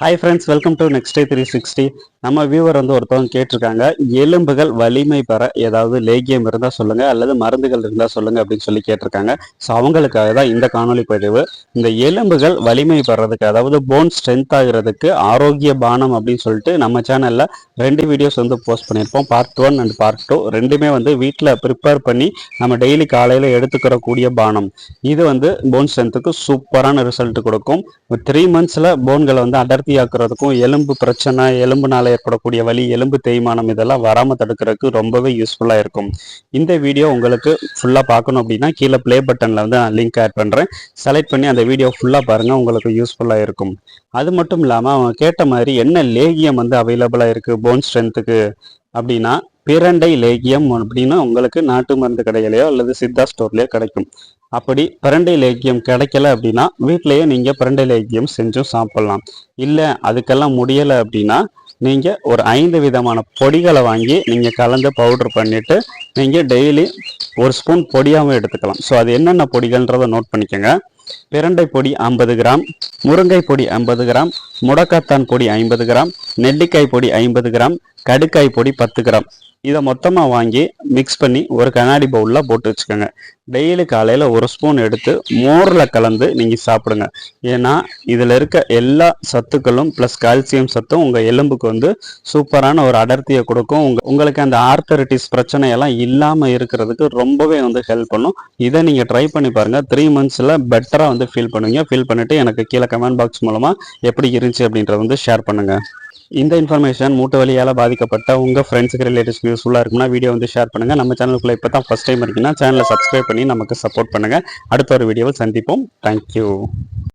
Hi friends welcome to next day three sixty நம்ம viewer வந்து ஒருத்தவங்க கேட்டிருக்காங்க எலும்புகள் வலிமை பெற ஏதாவது லேகியம் இருந்தால் சொல்லுங்கள் அல்லது மருந்துகள் இருந்தால் சொல்லுங்கள் அப்படின்னு சொல்லி கேட்டிருக்காங்க. ஸோ அவங்களுக்காக தான் இந்த காணொலி பதிவு. இந்த எலும்புகள் வலிமை பெறதுக்கு அதாவது போன் ஸ்ட்ரென்த் ஆகிறதுக்கு ஆரோக்கிய பானம் அப்படின்னு சொல்லிட்டு நம்ம சேனலில் ரெண்டு வீடியோஸ் வந்து போஸ்ட் பண்ணியிருப்போம். Part one and part two ரெண்டுமே வந்து வீட்டில் ப்ரிப்பேர் பண்ணி நம்ம டெய்லி காலையில் எடுத்துக்கிற கூடிய பானம். இது வந்து போன் ஸ்ட்ரென்த்துக்கு சூப்பரான ரிசல்ட் கொடுக்கும். த்ரீ மந்த்ஸில் போன்களை வந்து அடர்த்தியாக்குறதுக்கும் எலும்பு பிரச்சனை எலும்புனால ஏற்படக்கூடிய வலி எலும்பு தேய்மானம் இதெல்லாம் வராமல் தடுக்கிறதுக்கு ரொம்பவே யூஸ்ஃபுல்லாக இருக்கும். இந்த வீடியோ உங்களுக்கு ஃபுல்லாக பார்க்கணும் அப்படின்னா கீழே ப்ளே பட்டனில் வந்து நான் லிங்க் ஆட் பண்ணுறேன் செலக்ட் பண்ணி அந்த வீடியோ ஃபுல்லாக பாருங்கள் உங்களுக்கு யூஸ்ஃபுல்லாக இருக்கும். அது மட்டும் இல்லாமல் அவங்க கேட்ட மாதிரி என்ன லேகியம் வந்து அவைலபிளாக இருக்குது போன் ஸ்ட்ரென்த்துக்கு அப்படின்னா பிரண்டை லேகியம் அப்படின்னா உங்களுக்கு நாட்டு மருந்து கடையிலையோ அல்லது சித்தா ஸ்டோர்லேயோ கிடைக்கும். அப்படி பிரண்டை லேக்கியம் கிடைக்கல அப்படின்னா வீட்டிலேயே நீங்கள் பிரண்டை லேக்கியம் செஞ்சும் சாப்பிட்லாம். இல்லை அதுக்கெல்லாம் முடியலை அப்படின்னா நீங்கள் ஒரு ஐந்து விதமான பொடிகளை வாங்கி நீங்கள் கலந்து பவுட்ரு பண்ணிவிட்டு நீங்கள் டெய்லி ஒரு ஸ்பூன் பொடியாகவும் எடுத்துக்கலாம். ஸோ அது என்னென்ன பொடிகள்ன்றதை நோட் பண்ணிக்கோங்க. பிரண்டை பொடி ஐம்பது கிராம் முருங்கை பொடி ஐம்பது கிராம் முடக்கத்தான் பொடி ஐம்பது கிராம் நெல்லிக்காய் பொடி ஐம்பது கிராம் கடுக்காய் பொடி பத்து கிராம். இதை மொத்தமாக வாங்கி மிக்ஸ் பண்ணி ஒரு கண்ணாடி பவுலில் போட்டு வச்சுக்கோங்க. டெய்லி காலையில் ஒரு ஸ்பூன் எடுத்து மோரில் கலந்து நீங்கள் சாப்பிடுங்க. ஏன்னா இதில் இருக்க எல்லா சத்துக்களும் ப்ளஸ் கால்சியம் சத்தும் உங்கள் எலும்புக்கு வந்து சூப்பரான ஒரு அடர்த்தியை கொடுக்கும். உங்கள் உங்களுக்கு அந்த ஆர்த்தரிட்டிஸ் பிரச்சனையெல்லாம் இல்லாமல் இருக்கிறதுக்கு ரொம்பவே வந்து ஹெல்ப் பண்ணும். இதை நீங்கள் ட்ரை பண்ணி பாருங்கள் த்ரீ மந்த்ஸில் பெட்டராக வந்து ஃபீல் பண்ணுவீங்க. ஃபீல் பண்ணிவிட்டு எனக்கு கீழே கமெண்ட் பாக்ஸ் மூலமாக எப்படி இருந்துச்சு அப்படின்றத வந்து ஷேர் பண்ணுங்கள் இந்த இன்ஃபர்மேஷன் மூட்டு வலியால் பாதிக்கப்பட்ட உங்கள் ஃப்ரெண்ட்ஸுக்கு ரிலேட்டிவ்ஸ்க்கு யூஸ்ஃபுல்லாக இருக்குன்னா வீடியோ வந்து ஷேர் பண்ணுங்கள் நம்ம சேனலுக்குள்ளே இப்போ தான் ஃபஸ்ட் டைம் இருக்குன்னா சேனலை சப்ஸ்கிரைப் பண்ணி நமக்கு சப்போர்ட் பண்ணுங்கள் அடுத்த ஒரு வீடியோவில் சந்திப்போம். தேங்க்யூ